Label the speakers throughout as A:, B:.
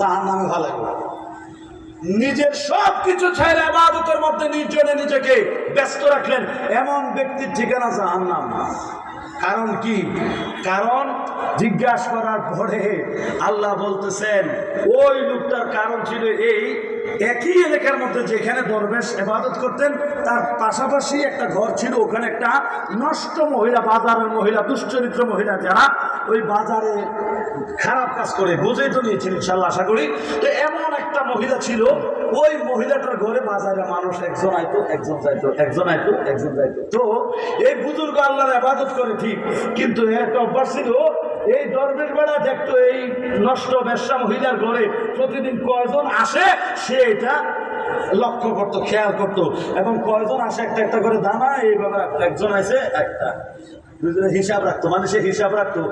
A: জাহান নামে ভালো নিজের সব কিছু ছেড়ে আবাদতের মধ্যে নির্জনে নিজেকে ব্যস্ত রাখলেন, এমন ব্যক্তির ঠিকানা জাহান নাম কারণ কি? কারণ জিজ্ঞাসা করার পরে আল্লাহ বলতেছেন, ওই লোকটার কারণ ছিল এই, একই এলাকার মধ্যে যেখানে দরবেশ এবাদত করতেন, তার পাশাপাশি একটা ঘর ছিল, ওখানে একটা নষ্ট মহিলা, বাজারের মহিলা, দুশ্চরিত্র মহিলা যারা ওই বাজারে খারাপ কাজ করে, বুঝেই তো নিয়েছেন ইনশাল্লাহ, আশা করি। তো এমন একটা মহিলা ছিল, ওই মহিলাটার ঘরে বাজারে মানুষ একজন আইতো, একজন যাইতো, একজন আইতো, একজন যাইতো। তো এই বুজুর্গ আল্লাহর আবাদত করে ঠিক, কিন্তু এর একটা অভ্যাস ছিল, এই দরবেশ বেড়া দেখতো এই নষ্ট ব্যবসা মহিলার ঘরে প্রতিদিন কয়জন আসে, সে এটা লক্ষ্য করতো, খেয়াল করতো। এবং কয়জন আসে, একটা একটা করে দানা, এইভাবে। একজন আছে একটা। দুজনে হিসাব রাখতো মানে সে হিসাব রাখতো।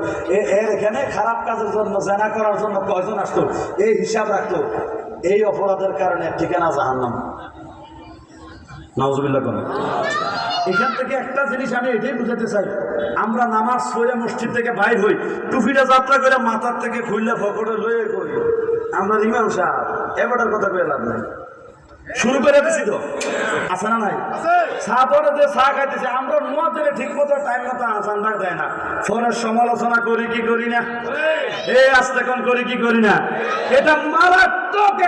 A: এর এখানে খারাপ কাজের জন্য, জেনা করার জন্য কয়জন আসতো? এই হিসাব রাখতো। এই অপরাধের কারণে ঠিকানা জাহান্নাম। নাউজুবিল্লাহ করে এখান থেকে একটা জিনিস আমি এটাই বুঝাতে চাই। আমরা নামাজ পড়ে মসজিদ থেকে বাইর হই, টুপিটা যাত্রা করে মাথার থেকে খুললে ফকরে লয়ে করি আমরা ইমাম সাহেব এবারটার কথা কয়ে লাভ নাই। শুরু করে দিছি তো। আছে না নাই? চা পরে যে চা খাইতেছে। আমরা নোয়াতে ঠিক মতো টাইম মতো আসানটা দেয় না। ফোনের সমালোচনা করি কি করি না? এই আস্তে করি কি করি না? এটা মারাত্মক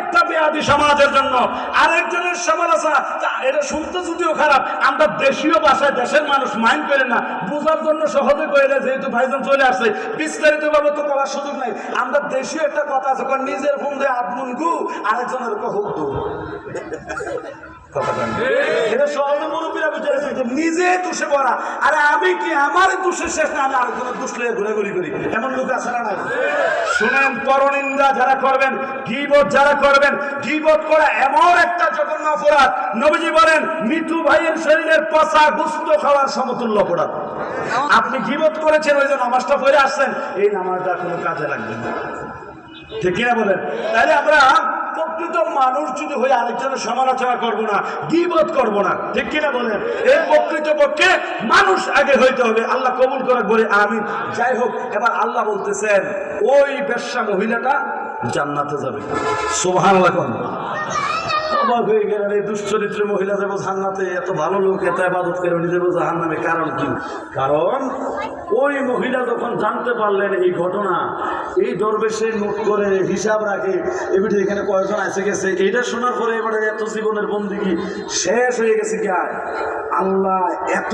A: একটা বেয়াদি সমাজের জন্য। আরেকজনের সমালোচনা এটা শুনতে যদিও খারাপ, আমরা দেশীয় ভাষায় দেশের মানুষ মাইন্ড করে না। বোঝার জন্য সহজে দেয়, যেহেতু ভাইজান চলে আসছে। বিস্তারিত ভাবে তো বলার সুযোগ নাই। আমরা দেশীয় একটা কথা আছে নিজের ফোন দিয়ে আদমুন গু, আরেকজনের হুক দু। এটা সহজে মুরব্বীরা বুঝে যে নিজে আরে আমি কি আমার শেষ না? ঘুরাঘুরি করি। এমন লোক না যারা করবেন যারা করবেন করা এমন একটা মৃত্যু ভাইয়ের শরীরের পচা গুস্ত খাওয়ার সমতুল্য অপরাধ। আপনি গিবত করেছেন, ওই যে নামাজটা পড়ে আসছেন, এই নামাজটা কোনো কাজে লাগবে না। ঠিক কিনা বলেন? তাহলে আমরা প্রকৃত মানুষ যদি হয়ে আরেকজনের সমালোচনা করব না গিবত করব না, ঠিক কিনা বলেন? এই প্রকৃত মানুষ আগে হইতে হবে, আল্লাহ কবুল করে বলে আমি যাই হোক, এবার আল্লাহ বলতেছেন, ওই বেশ্যা মহিলাটা জান্নাতে যাবে। সোহান অবাক হয়ে গেলেন এই দুশ্চরিত্র মহিলা যাব জান্নাতে, এত ভালো লোক, এত আবাদত করে উনি যাব জাহান নামে কারণ কি? কারণ ওই মহিলা যখন জানতে পারলেন এই ঘটনা, এই দরবেশে নোট করে হিসাব রাখে এবারে এখানে কয়েকজন এসে গেছে? এইটা শোনার পরে এবারে এত জীবনের বন্দিগি শেষ হয়ে গেছে কি আল্লাহ এত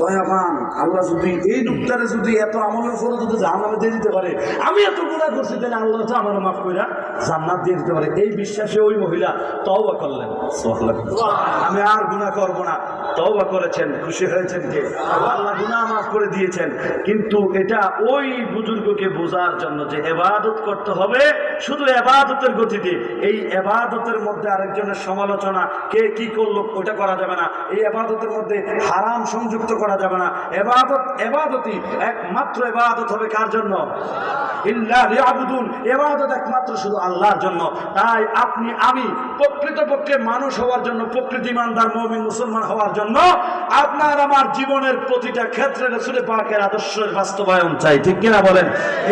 A: দয়াবান, আল্লাহ যদি এই লোকটারে যদি এত আমলের ফলে যদি জাহান্নামে দিয়ে দিতে পারে, আমি এত গুণা করছি, তাহলে আল্লাহ তো আমার মাফ করে জান্নাত দিয়ে দিতে পারে। এই বিশ্বাসে ওই মহিলা তওবা করলেন। আমি আর গুণা করব না। তওবা করেছেন, খুশি হয়েছেন কে? আল্লাহ গুনাহ মাফ করে দিয়েছেন। কিন্তু এটা ওই বুজুর্গকে বোঝার জন্য যে এবাদত করতে হবে, শুধু এবাদতের গতিতে। এই এবাদতের মধ্যে আরেকজনের সমালোচনা, কে কি করল, ওটা করা যাবে না। এই এবাদতের মধ্যে হারাম সংযুক্ত করা যাবে না। এবাদত, এবাদতই একমাত্র এবাদত হবে কার জন্য? এবাদত একমাত্র শুধু আল্লাহর জন্য। তাই আপনি, আমি প্রকৃতপক্ষে মানুষ হওয়ার জন্য, প্রকৃতি ইমানদার, মমিন, মুসলমান হওয়ার জন্য আপনার আমার জীবনের প্রতিটা ক্ষেত্রে রসুলের পাকের আদর্শের বাস্তবায়ন চাই। ঠিক কিনা বলেন?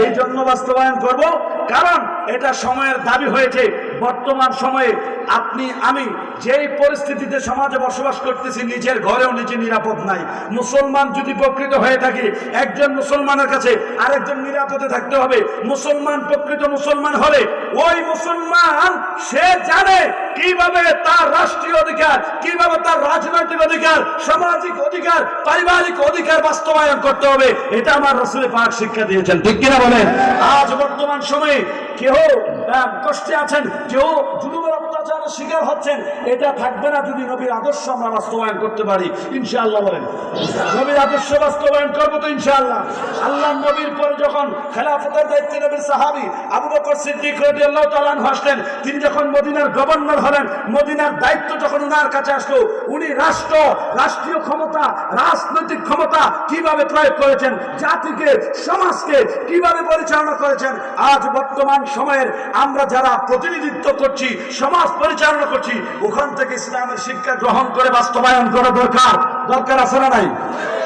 A: এই জন্য বাস্তবায়ন করব। কারণ এটা সময়ের দাবি হয়েছে। বর্তমান সময়ে আপনি, আমি যেই পরিস্থিতিতে সমাজে বসবাস করতেছি, নিজের ঘরেও নিজে নিরাপদ নাই। মুসলমান যদি প্রকৃত হয়ে থাকে, একজন মুসলমানের কাছে আরেকজন নিরাপদে থাকতে হবে। মুসলমান প্রকৃত মুসলমান হলে, ওই মুসলমান সে জানে কীভাবে তার রাষ্ট্রীয় অধিকার, কীভাবে তার রাজনৈতিক অধিকার, সামাজিক অধিকার, পারিবারিক অধিকার বাস্তবায়ন করতে হবে, এটা আমার রসুলের পাক শিক্ষা দিয়েছেন। ঠিক কিনা বলেন? আজ বর্তমান সময়ে কেউ কষ্টে আছেন কেউ জুলুমের অত্যাচারের শিকার হচ্ছেন, এটা থাকবে না যদি নবীর আদর্শ আমরা বাস্তবায়ন করতে পারি। ইনশাআল্লাহ বলেন। নবীর আদর্শ বাস্তবায়ন করব তো ইনশাআল্লাহ। আল্লাহ নবীর পরে যখন খেলাফতের দায়িত্বে নবীর সাহাবি আবু বকর সিদ্দিক রাদিয়াল্লাহু তাআলা আনহু আসলেন, তিনি যখন মদিনার গভর্নর হলেন, মদিনার দায়িত্ব যখন উনার কাছে আসলো, উনি রাষ্ট্র, রাষ্ট্রীয় ক্ষমতা, রাজনৈতিক ক্ষমতা কীভাবে প্রয়োগ করেছেন, জাতিকে, সমাজকে কীভাবে পরিচালনা করেছেন, আজ বর্তমান সময়ের আমরা যারা প্রতিনিধিত্ব করছি, সমাজ পরিচালনা করছি, ওখান থেকে ইসলামের শিক্ষা গ্রহণ করে বাস্তবায়ন করা দরকার। দরকার আছে না নাই?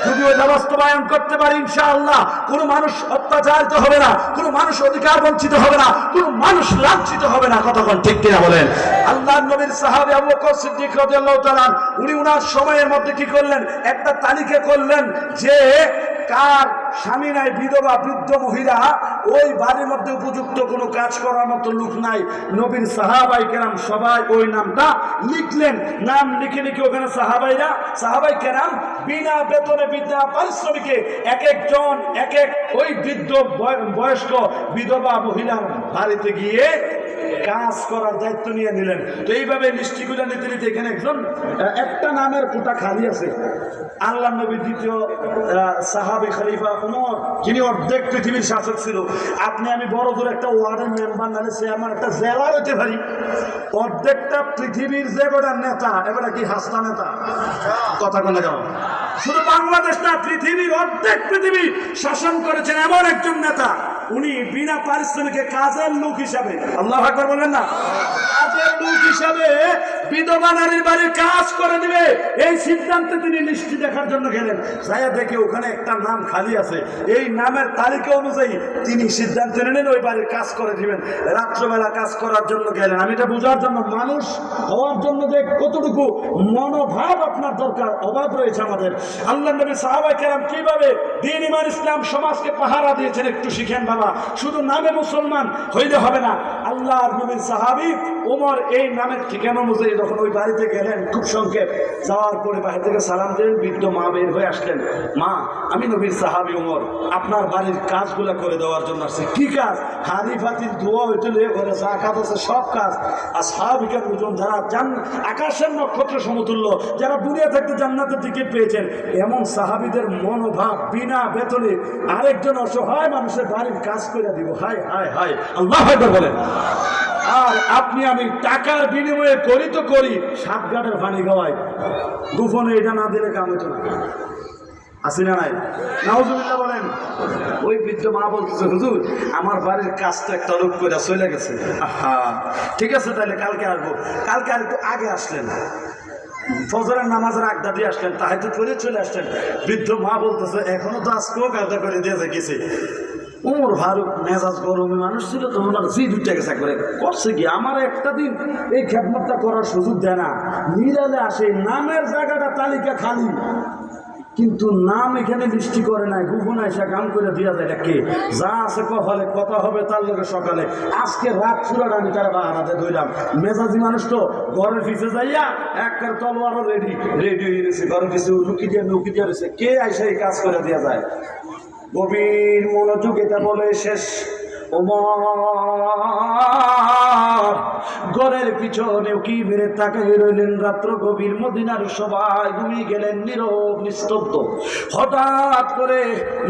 A: যদি ওইটা বাস্তবায়ন করতে পারি, ইনশাআল্লাহ, কোনো মানুষ অত্যাচারিত হবে না, কোনো মানুষ অধিকার বঞ্চিত হবে না, কোনো মানুষ লাঞ্ছিত হবে না, কতক্ষণ ঠিক কিনা বলেন? আল্লাহ নবীর সাহাবী আবু বকর সিদ্দিক রাদিয়াল্লাহু তাআলা উনি উনার সময়ের মধ্যে কি করলেন? একটা তালিকা করলেন যে, কার স্বামী নাই, বিধবা, বৃদ্ধ মহিলা ওই বাড়ির মধ্যে উপযুক্ত কোনো কাজ করার মতো লোক নাই। নবীন সাহাবাই কেরাম সবাই ওই নামটা লিখলেন। নাম লিখে লিখে ওখানে সাহাবাইরা, সাহাবাই কেরাম বিনা বেতনে বিনা পারিশ্রমিকে এক একজন, এক এক ওই বৃদ্ধ বয়- বয়স্ক বিধবা মহিলার বাড়িতে গিয়ে কাজ করার দায়িত্ব নিয়ে নিলেন। তো এইভাবে লিস্টিগুলো নিতে নিতে এখানে একজন একটা নামের কোটা খালি আছে। আল্লাহ নবী দ্বিতীয় সাহাবি খলিফা উমর, যিনি অর্ধেক পৃথিবীর শাসক ছিল। আপনি, আমি বড় দূর একটা ওয়ার্ডের মেম্বার, নাহলে আমার একটা জেলার হইতে পারি। অর্ধেকটা পৃথিবীর যে গোটা নেতা এবারে কি হাস্তা নেতা? কথা কোনে কেন শুধু বাংলাদেশ না, পৃথিবীর অর্ধেক পৃথিবী শাসন করেছেন এমন একজন নেতা। উনি বিনা পারিশ্রমিকে কাজের লোক হিসাবে আল্লাহ বলেন না? কাজের লোক হিসাবে রাত্রবেলা কাজ করার জন্য গেলেন। আমি এটা জন্য মানুষ হওয়ার জন্য যে কতটুকু মনোভাব আপনার দরকার, অভাব রয়েছে আমাদের। আল্লাহ নবী সাহাবাই কেরাম কীভাবে দিন ইমান ইসলাম সমাজকে পাহারা দিয়েছেন একটু শিখেন বাবা। শুধু নামে মুসলমান হইলে হবে না। আল্লাহ নবীর সাহাবি ওমর এই নামের ঠিকানা অনুযায়ী যখন ওই বাড়িতে গেলেন, খুব সংক্ষেপ। যাওয়ার পরে বাড়ি থেকে সালাম দিলেন, বৃদ্ধ মা বের হয়ে আসলেন। মা, আমি নবীর সাহাবি ওমর আপনার বাড়ির কাজগুলো করে দেওয়ার জন্য আসছি। কি কাজ? হাড়ি ফাতির ধোয়া হইতে লয়ে ঘরে যা কাজ আছে সব কাজ। আর সাহাবিকের ওজন যারা জান, আকাশের নক্ষত্র সমতুল্য, যারা দুনিয়া থাকতে জান্নাতের টিকিট পেয়েছেন, এমন সাহাবিদের মনোভাব বিনা বেতনে আরেকজন অসহায় মানুষের বাড়ির কাজ করে দিব। হায় হায় হায়। আল্লাহ বলেন। আর আপনি আমি টাকার বিনিময়ে করি তো করি সাত গাটের পানি খাওয়াই। দুফনে এটা না দিলে কাম হতো না। আসি না নাই? নাউজুবিল্লাহ বলেন, ওই বৃদ্ধ মা বলতেছে, হুজুর, আমার বাড়ির কাজটা একটা লোক করে চলে গেছে। আহা, ঠিক আছে তাহলে কালকে আসব। কালকে আর একটু আগে আসলেন। ফজরের নামাজের আগদা দিয়ে আসলেন তাহাই করে চলে আসলেন। বৃদ্ধ মা বলতেছে, এখনও তো আজকেও গাদা করে দিয়েছে গেছে ওমর ফারুক মেজাজ গরমে মানুষ ছিল তো ওনার জি দুটা গেছে করে করছে কি? আমার একটা দিন এই খেদমতটা করার সুযোগ দেয় না। মিলালে আসে, নামের জায়গাটা তালিকা খালি। কিন্তু নাম এখানে বৃষ্টি করে নাই, গুগুন এসে কাম করে দিয়া যায় কে? যা আছে কপালে, কথা হবে তার লোকে সকালে। আজকে রাত চূড়াটা আমি তারা বাহারাতে ধরলাম মেজাজি মানুষ তো ঘরের পিছে যাইয়া একবার তলোয়ারও রেডি রেডি হয়ে গেছে। ঘরের পিছে লুকি দিয়ে লুকি দিয়ে রয়েছে। কে আইসে এই কাজ করে দেওয়া যায়? গভীর মনোযোগ এটা বলে শেষ ওমর ঘরের পিছনে কি মেরে তাকাই রইলেন রাত্র গভীর মদিনার সবাই? ঘুমিয়ে গেলেন নীরব, নিস্তব্ধ। হঠাৎ করে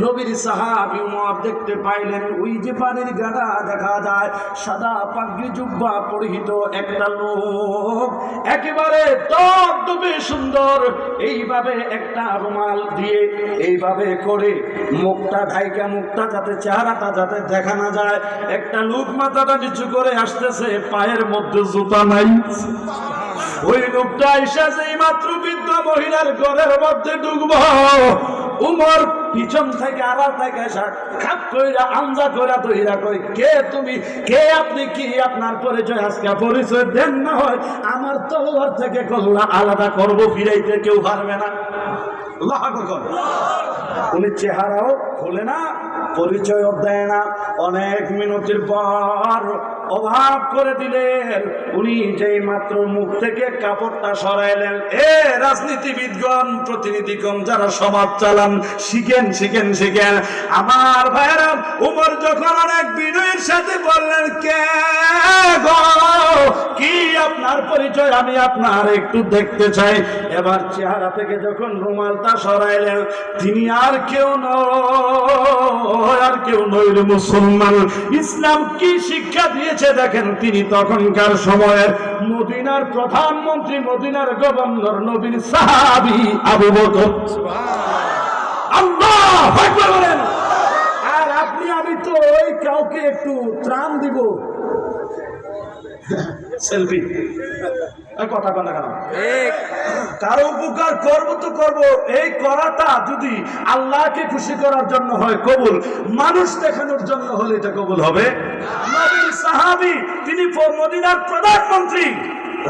A: নবীর সাহাবি উমর দেখতে পাইলেন, ওই যে পানির গাড়া দেখা যায়, সাদা পাগড়ি জুব্বা পরিহিত একটা লোক। একেবারে দপদপে সুন্দর, এইভাবে একটা রুমাল দিয়ে এইভাবে করে মুখটা ঢাইকা, মুখটা যাতে চেহারাটা যাতে দেখা না যায়, একটা লোক মাথাটা নিচু করে আসতেছে পায়ের মধ্যে জুতা নাই। ওই লোকটা এসে যেই মাত্র বৃদ্ধ মহিলার ঘরের মধ্যে ঢুকবো। উমর পিছন থেকে আড়াল থেকে খাপ কইরা আমজা কইরা তৈরা কই কে তুমি? কে আপনি? কি আপনার পরিচয়? আজকে পরিচয় দেন না হয়। আমার তলোয়ার থেকে কল্লা আলাদা করব, ফিরাইতে কেউ পারবে না। উনি চেহারাও খোলে না পরিচয় দেয় না। অনেক মিনতির পর অভাব করে দিলেন। উনি যেই মাত্র মুখ থেকে কাপড়টা সরাইলেন, এ রাজনীতিবিদগণ, প্রতিনিধিগণ যারা সমাজ চালান, শিখেন শিখেন শিখেন। আমার ভাইরা উমর যখন অনেক বিনয়ের সাথে বললেন, কে কি আপনার পরিচয়? আমি আপনার একটু দেখতে চাই। এবার চেহারা থেকে যখন রুমালটা সরাইলেন, তিনি আর কেউ নয় কেউ নইল মুসলমান। ইসলাম কি শিক্ষা দিয়েছে দেখেন, তিনি তখনকার সময়ের মদিনার প্রধানমন্ত্রী, মদিনার গভর্নর নবীন সাহাবি আবু বকর। আল্লাহ বলেন। আর আপনি, আমি তো ওই কাউকে একটু ত্রাণ দিব। সেলফি। কথা বলা গেলাম কারও উপকার করব তো করব এই করাটা যদি আল্লাহকে খুশি করার জন্য হয় কবুল মানুষ দেখানোর জন্য হলে এটা কবুল হবে। সাহাবি তিনি মদিনার প্রধানমন্ত্রী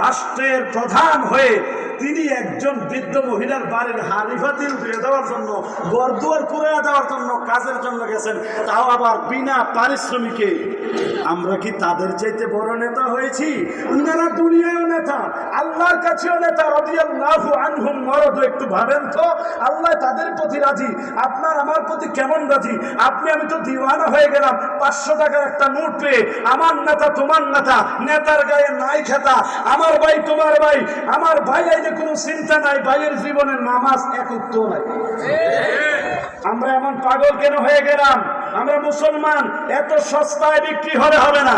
A: রাষ্ট্রের প্রধান হয়ে তিনি একজন বৃদ্ধ মহিলার বাড়ির হারিফাতিল দিয়ে দেওয়ার জন্য গরদুয়ার করে দেওয়ার জন্য কাজের জন্য গেছেন। তাও আবার বিনা পারিশ্রমিকে। আমরা কি তাদের চাইতে বড় নেতা হয়েছি? ওনারা দুনিয়ায় নেতা, আল্লাহর কাছেও নেতা, রাদিয়াল্লাহু আনহুম, মরদ একটু ভাবেন তো। আল্লাহ তাদের প্রতি রাজি, আপনার আমার প্রতি কেমন রাজি? আপনি, আমি তো দিওয়ানা হয়ে গেলাম, পাঁচশো টাকার একটা নোট পেয়ে, আমার নেতা তোমার নেতা, নেতার গায়ে নাই খেতা, আমার ভাই তোমার ভাই, আমার ভাই এই যে কোনো চিন্তা নাই বাইরের জীবনের নামাজ এক উত্তর নাই। আমরা এমন পাগল কেন হয়ে গেলাম? আমরা মুসলমান, এত সস্তায় বিক্রি হলে হবে না।